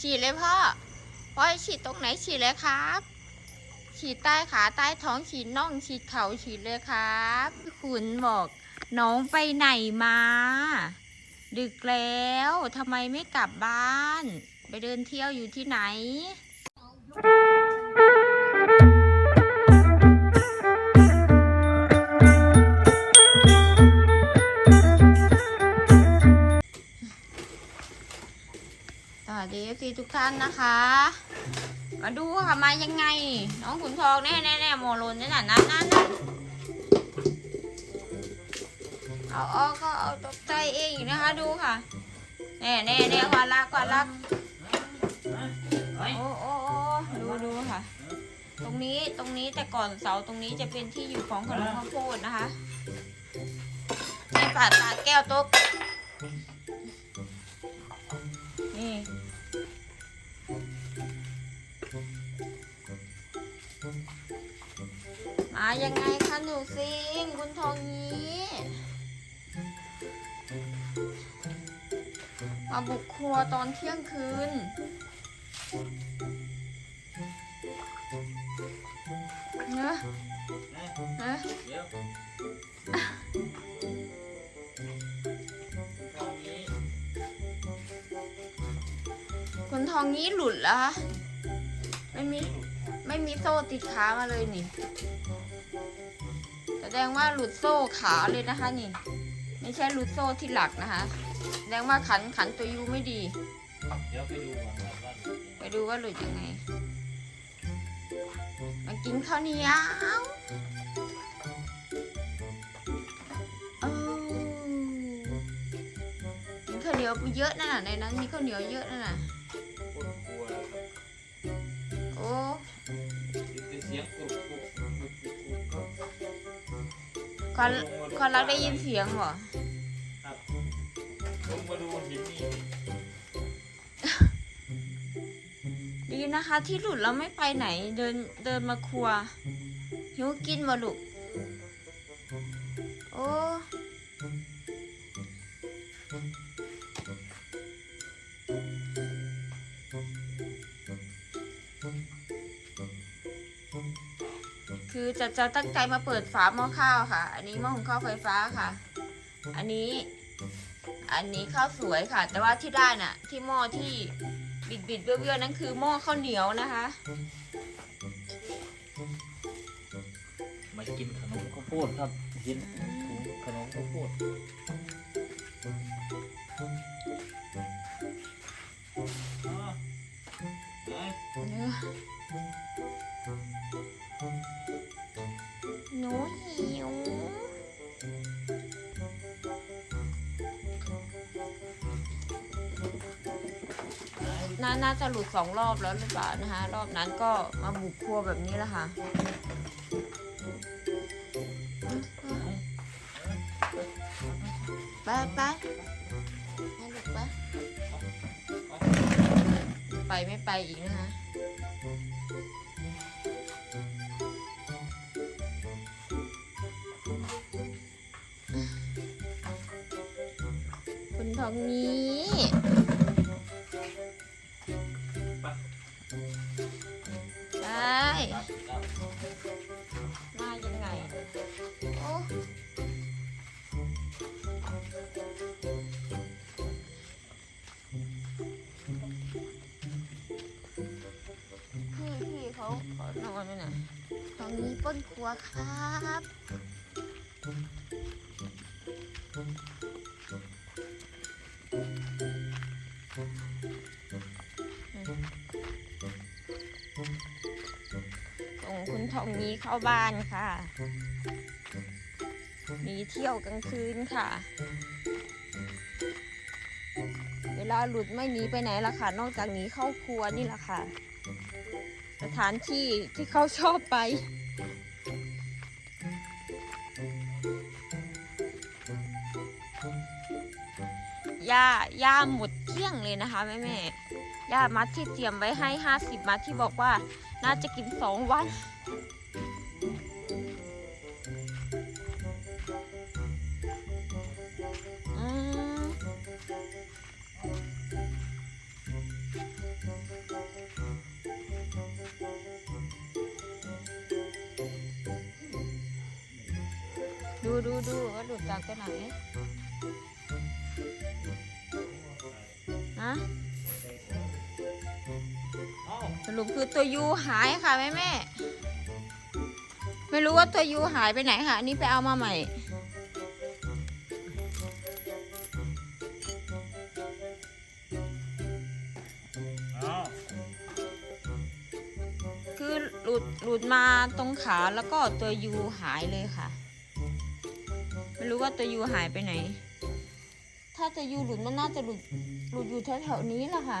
ฉีดเลยพ่อพ่อฉีดตรงไหนฉีดเลยครับ ฉีดใต้ขาใต้ท้องฉีดน่องฉีดเข่าฉีดเลยครับพี่ขุนบอกน้องไปไหนมา ดึกแล้วทำไมไม่กลับบ้าน ไปเดินเที่ยวอยู่ที่ไหน สวัสดีฟีทุกท่านนะคะ มาดูค่ะมายังไง น้องขุนทองแน่แน่แน่โมโลนนี่น่ะนั่นนั่นนั่นเอาออกก็เอาตกใจเองอีกนะคะ ดูค่ะแน่แน่แน่กวาดลักกวาดลักโอ้โอ้ดูดูค่ะ ตรงนี้ตรงนี้แต่ก่อนเสาตรงนี้จะเป็นที่อยู่ของขนมข้าวโพดนะคะในป่าตาแก้วต๊ะนี่ ยังไงคะหนูซิงคุณทองนี้มาบุกครัวตอนเที่ยงคืน เนอะเนอะเนนี้คุณทองนี้หลุดแล้ว ไม่มี ไม่มีโซ่ติดขามาเลยนี่ แสดงว่าหลุดโซ่ขาเลยนะคะนี่ ไม่ใช่หลุดโซ่ที่หลักนะคะแสดงว่าขันขันตัวยูไม่ดี เดี๋ยวไปดูก่อนว่าบ้านไปดูว่าหลุดยังไงมากินข้าวเหนียวเออกินข้าวเหนียวไปเยอะนั่นน่ะในนั้นมีข้าวเหนียวเยอะนั่นน่ะคนกลัวเลยครับโอ้ได้เสียงกรุบกรุบ คอนคอนรักได้ยินเสียงเหรอครับลงมาดูหินนี่ดีนะคะ ที่หลุดแล้วไม่ไปไหน เดินเดินมาครัวหิวกินมาลูกโอ้ คือจะจะตั้งใจมาเปิดฝาหม้อข้าวค่ะ อันนี้หม้อหุงข้าวไฟฟ้าค่ะ อันนี้ อันนี้ข้าวสวยค่ะ แต่ว่าที่ได้น่ะ ที่หม้อที่บิดบิดๆเบี้ยวๆนั่นคือหม้อข้าวเหนียวนะคะ มากินขนมข้าวโพดครับกินถุงขนมข้าวโพดอ๋อไหนเนื้อ น่าจะหลุดสองรอบแล้วหรือเปล่านะคะรอบนั้นก็มาบุกครัวแบบนี้แหละค่ะไปไปให้ลูกไปไปไม่ไปอีกนะคะคุณทองนี้ มายังไง โอ้พี่พี่เขาเขานอนด้วยนะตรงนี้ป้นครัวครับ เข้าบ้านค่ะหนีเที่ยวกลางคืนค่ะ เวลาหลุดไม่หนีไปไหนละค่ะ นอกจากหนีเข้าครัวนี่แหละค่ะ สถานที่ที่เขาชอบไปย่าย่าหมดเที่ยงเลยนะคะแม่แม่ๆย่ามัดที่เตรียมไว้ให้ห้าสิบมัดที่บอกว่าน่าจะกินสองวัน สรุปคือตัวยูหายค่ะแม่แม่ไม่รู้ว่าตัวยูหายไปไหนค่ะอันนี้ไปเอามาใหม่เอ้าคือหลุดหลุดมาตรงขาแล้วก็ตัวยูหายเลยค่ะ ไม่รู้ว่าตัวยูหายไปไหน ถ้าตัวยูหลุดมันน่าจะหลุดหลุดอยู่แถวๆนี้แหละค่ะ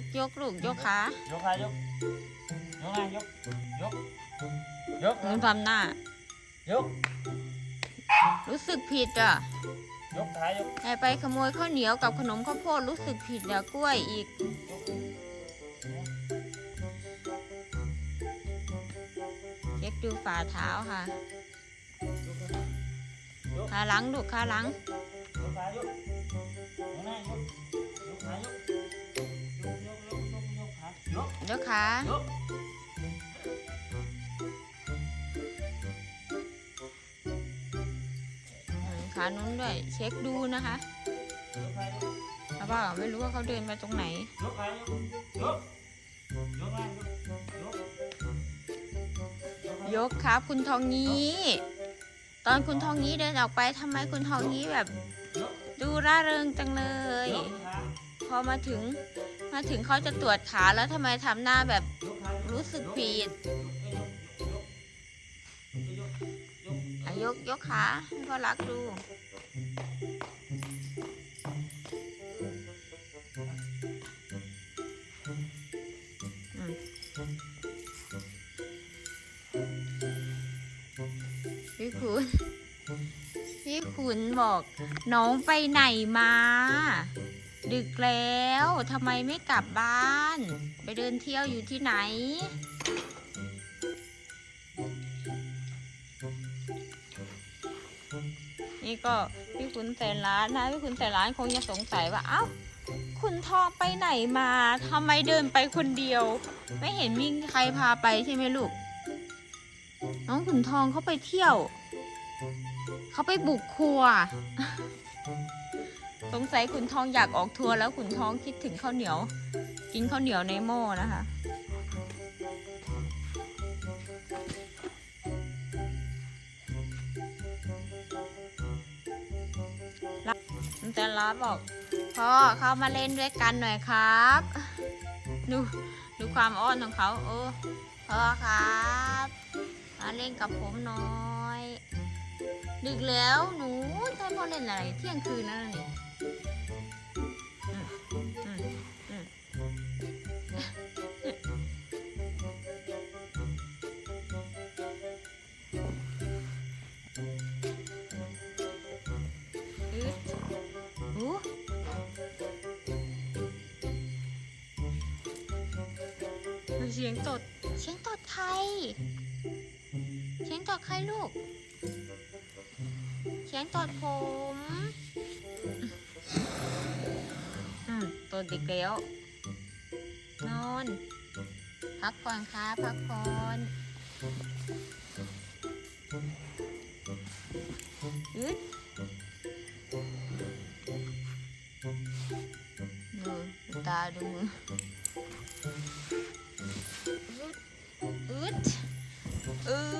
กยกลูกยกขายกขายกยกไงยกยกยกหนูทำหน้ายก รู้สึกผิดอะยกขายกแต่ไปขโมยข้าวเหนียวกับขนมข้าวโพดรู้สึกผิดเดี๋ยวกล้วยอีกเช็คดูฝ่าเท้าค่ะยกขาหลังลูกขาหลังยกขายกยกายกยกขายกอืมขานุ้นด้วย เช็คดูนะคะยกขายกเพราะว่าไม่รู้ว่าเขาเดินไปตรงไหนยกขาครับ คุณทองงี้ ตอนคุณทองงี้เดินออกไปทำไมคุณทองงี้แบบ ดูร่าเริงจังเลย พอมาถึง มาถึงเขาจะตรวจขาแล้วทำไมทำหน้าแบบรู้สึกผิดยกยกขาให้พ่อรักดู พี่ขุน พี่ขุนบอก น้องไปไหนมา ดึกแล้วทำไมไม่กลับบ้าน ไปเดินเที่ยวอยู่ที่ไหน นี่ก็พี่ขุนแสนล้านนะพี่ขุนแสนล้านคงจะสงสัยว่า เอ้า คุณทองไปไหนมาทำไมเดินไปคนเดียว ไม่เห็นมีใครพาไปใช่ไหมลูก น้องขุนทองเขาไปเที่ยว เขาไปบุกครัว สงสัยขุนทองอยากออกทัวร์แล้วขุนทองคิดถึงข้าวเหนียว กินข้าวเหนียวในหม้อนะคะ แต่ล้อบอกพ่อเข้ามาเล่นด้วยกันหน่อยครับ ดูดูความอ้อนของเขาโอ้พ่อครับ มาเล่นกับผมหน่อย ดึกแล้วหนูจะให้พ่อเล่นอะไร เที่ยงคืนแล้วนี่ เสียงตด เสียงตดใคร เสียงตดใครลูก เสียงตดผม อืมตดอีกแล้ว นอน พักก่อนค่ะพักผ่อนอึดดูดูตาดูมืออึดอึด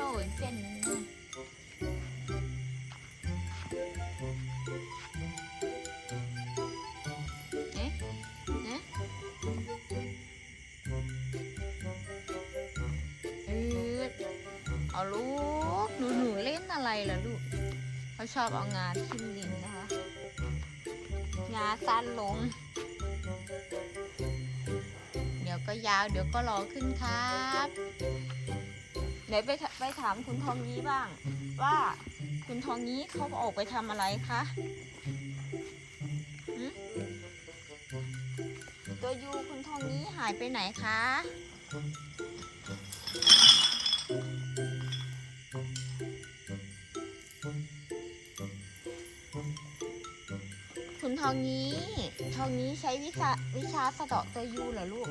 โซ่อีกเส้นหนึงนะเอ๊ะเอ๊ะเออเอาลูกหนูหนูเล่นอะไรล่ะลูกเขาชอบเอางาทิ่มดินนะคะงาสั้นลง เดี๋ยวก็ยาวเดี๋ยวก็รอขึ้นครับเดี๋ยวไป ถไปถามคุณทองนี้บ้าง ว่าคุณทองนี้เขาออกไปทำอะไรคะตัวยูคุณทองนี้หายไปไหนคะคุณทองนี้ทองนี้ใช้วิชาวิชาสะเดาะตัวยูเหรอลูก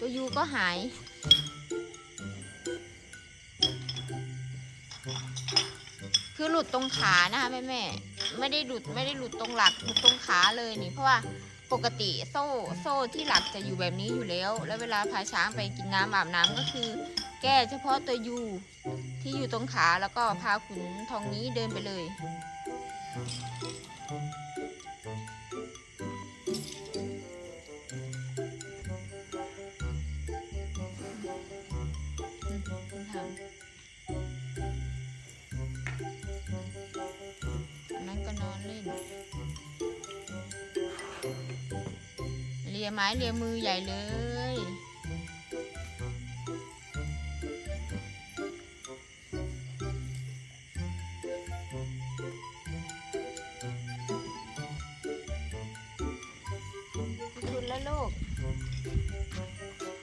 ตัวยูก็หาย คือหลุดตรงขานะคะแม่แม่ไม่ได้หลุดไม่ได้หลุดตรงหลักหลุดตรงขาเลยนี่เพราะว่าปกติโซ่โซ่ที่หลักจะอยู่แบบนี้อยู่แล้ว แล้วเวลาพาช้างไปกินน้ำอาบน้ำก็คือ แก้เฉพาะตัวยูที่อยู่ตรงขาแล้วก็พาขุนทองนี้เดินไปเลย เลียไม้เลียมือใหญ่เลยพี่คุณแล้วลูก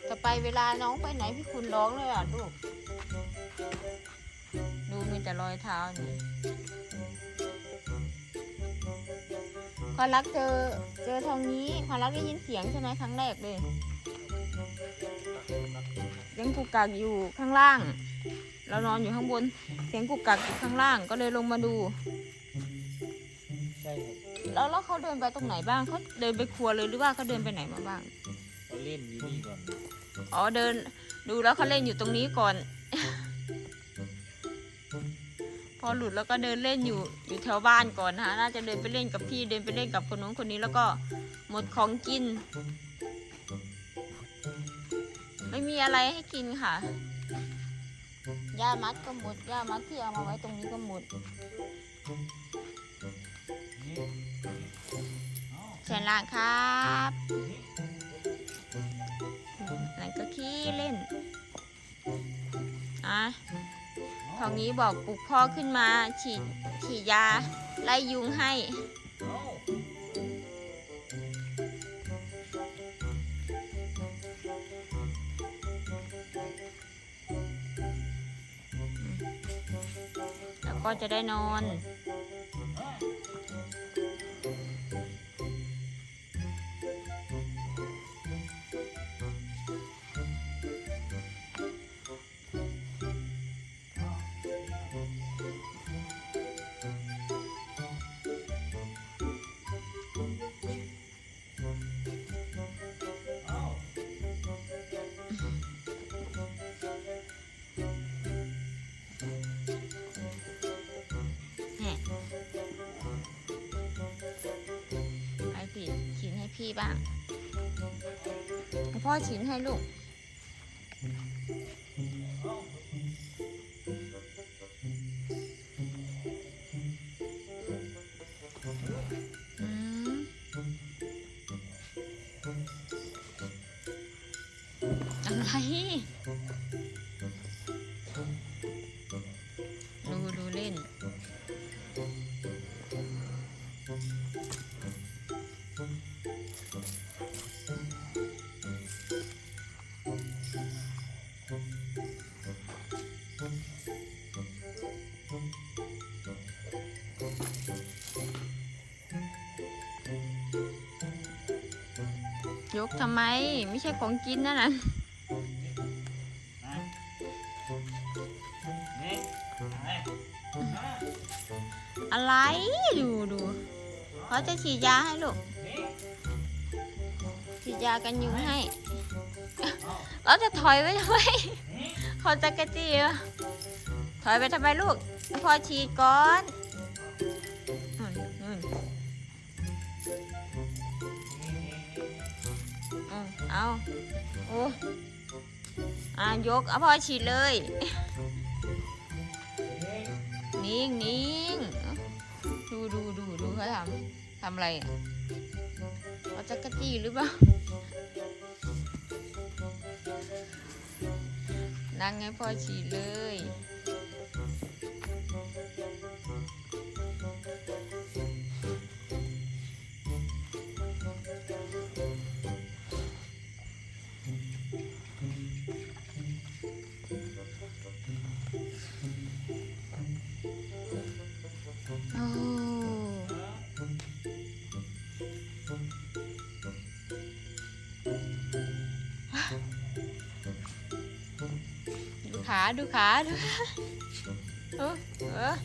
จะไปเวลาน้องไปไหนพี่คุณร้องเลยอะลูก ดูมีแต่รอยเท้านี่ ความรักเจอเจอทองนี้ความรักได้ยินเสียงใช่ไหมครั้งแรกเลยยังกุกกักอยู่ข้างล่าง เรานอนอยู่ข้างบน เสียงกุกกักอยู่ข้างล่างก็เลยลงมาดูใช่ครับแล้วแล้วเขาเดินไปตรงไหนบ้างเขาเดินไปครัวเลยหรือว่าเขาเดินไปไหนมาบ้างเขาเล่นอยู่นี่ก่อนอ๋อเดินดูแล้วเขาเล่นอยู่ตรงนี้ก่อน อหลุดแล้วก็เดินเล่นอยู่อยู่แถวบ้านก่อนนะคะน่าจะเดินไปเล่นกับพี่เดินไปเล่นกับคนนู้นคนนี้แล้วก็หมดของกิน ไม่มีอะไรให้กินค่ะหญ้ามัดก็หมดหญ้ามัดที่เอามาไว้ตรงนี้ก็หมดเอาแสนล่างครับนั่นก็ขี้เล่นอะ ทองนี้บอกปลุกพ่อขึ้นมา ฉีดฉีดยา ไล่ยุงให้ แล้วก็จะได้นอน พี่บ้างให้พ่อฉีดให้ลูกอืมอะไร ยกทำไม ไม่ใช่ของกินนั่นน่ะมานี่ไปมาอะไรดูดูเขาจะฉีดยาให้ลูกฉีดยากันยุงให้ เราจะถอยไว้ทำไมเขาจะกระจีเหรอถอยไปทำไมลูก พอฉีดก่อน เอาโอ้อ่ายกเอาพ่อฉีดเลย นิ่งนิ่งดูดูดูดูเขาทำทำอะไรอะเอาจักรจี้หรือเปล่านั่งให้พ่อฉีดเลย ขาดูขาดูขาเออเออ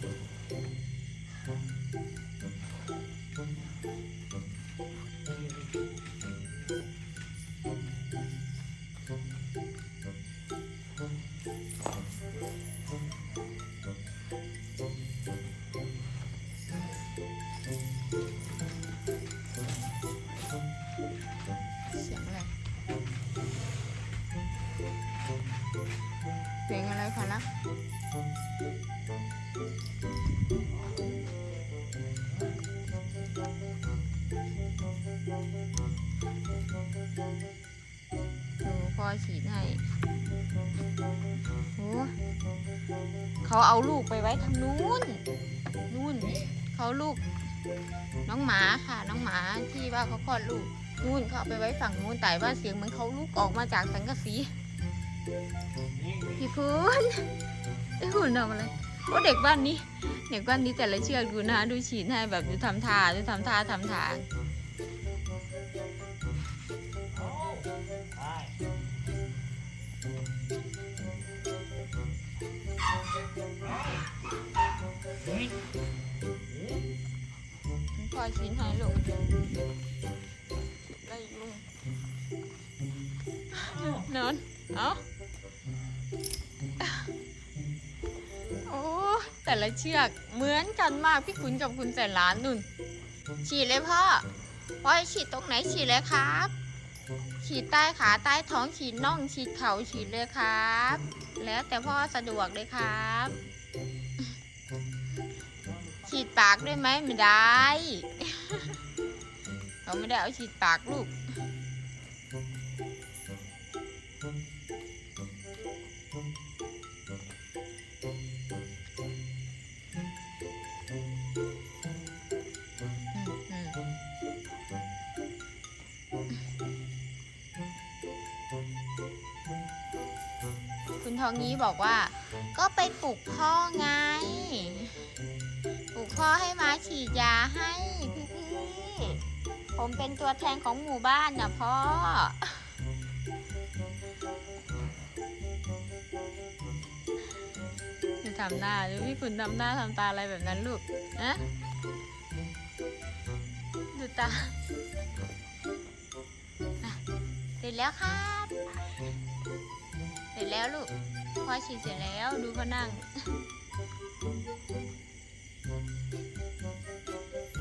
เขาเอาลูกไปไว้ทางนู้นนู่นเขาลูก น้องหมาค่ะ น้องหมาที่ว่าเขาคลอดลูกนู่นเขาเอาไปไว้ฝั่งนู้นแต่ว่าเสียงเหมือนเขาลูกออกมาจากสังกะสีพี่คุณไอ้คุณทำอะไรโอ้เด็กบ้านนี้ เด็กบ้านนี้แต่ละเชือกดูนะดูฉีดให้แบบดูทำท่าดูทำท่าทำทาง พ่อฉีดให้ลูกไล่ยุงนอนเอาโอ้แต่ละเชือกเหมือนกันมากพี่ขุนกับคุณแสนล้านนุ่น ฉีดเลยพ่อ พ่อฉีดตรงไหนฉีดเลยครับ ฉีดใต้ขาใต้ท้องฉีดน่องฉีดเข่าฉีดเลยครับ แล้วแต่พ่อสะดวกเลยครับ ฉีดปากด้วยไหมไม่ได้ เราไม่ได้เอาฉีดปากลูก ทองนี้บอกว่า ก็ไปปลุกพ่อไง ปลุกพ่อให้มาฉีดยาให้พี่พี่ผมเป็นตัวแทนของหมู่บ้านนะพ่อจะทำหน้าดูพี่คุณทำหน้าทำตาอะไรแบบนั้นลูกนะดูตาเสร็จแล้วครับ เสร็จแล้วลูก พ่อฉีดเสร็จแล้ว ดูเขานั่ง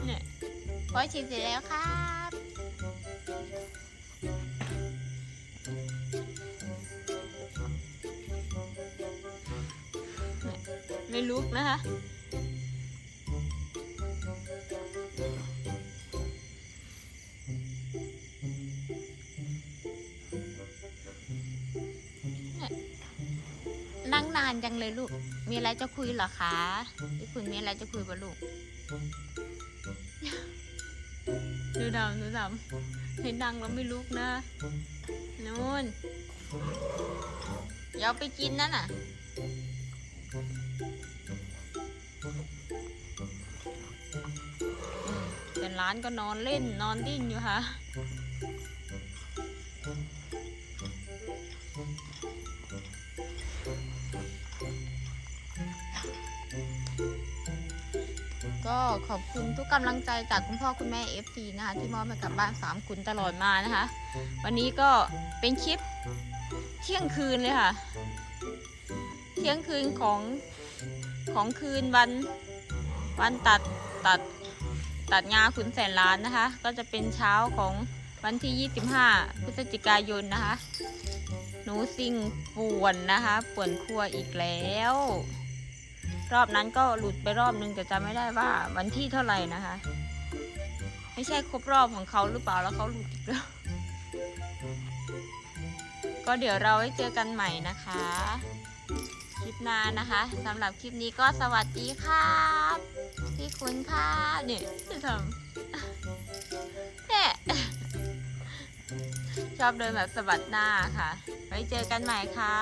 เนี่ยพอฉีดเสร็จแล้วครับไม่ลุกนะคะ จังเลยลูก มีอะไรจะคุยเหรอคะพี่คุณมีอะไรจะคุยกับลูก ดูดำดูดำเห็นดังแล้วไม่ลุกนะนู่นอย่าเอาไปกินนั่นน่ะ เป็นร้านก็นอนเล่นนอนดิ้นอยู่ค่ะ ขอบคุณทุกกำลังใจจากคุณพ่อคุณแม่ FC นะคะ ที่มอบให้กับบ้านสามขุนตลอดมานะคะ วันนี้ก็เป็นคลิปเที่ยงคืนเลยค่ะ เที่ยงคืนของของคืนวันวันตัดตัดตัดงาขุนแสนล้านนะคะ ก็จะเป็นเช้าของวันที่ 25 พฤศจิกายนนะคะ หนูซิงป่วนนะคะ ป่วนครัวอีกแล้ว รอบนั้นก็หลุดไปรอบนึงแต่จำไม่ได้ว่าวันที่เท่าไหร่นะคะ ไม่ใช่ครบรอบของเขาหรือเปล่าแล้วเขาหลุดอีกแล้วก็เดี๋ยวเราไว้เจอกันใหม่นะคะ คลิปหน้านะคะสำหรับคลิปนี้ก็สวัสดีครับพี่คุณค่ะเนี่ยจะทำเนี่ยชอบเดินแบบสะบัดหน้าค่ะ ไว้เจอกันใหม่ค่ะ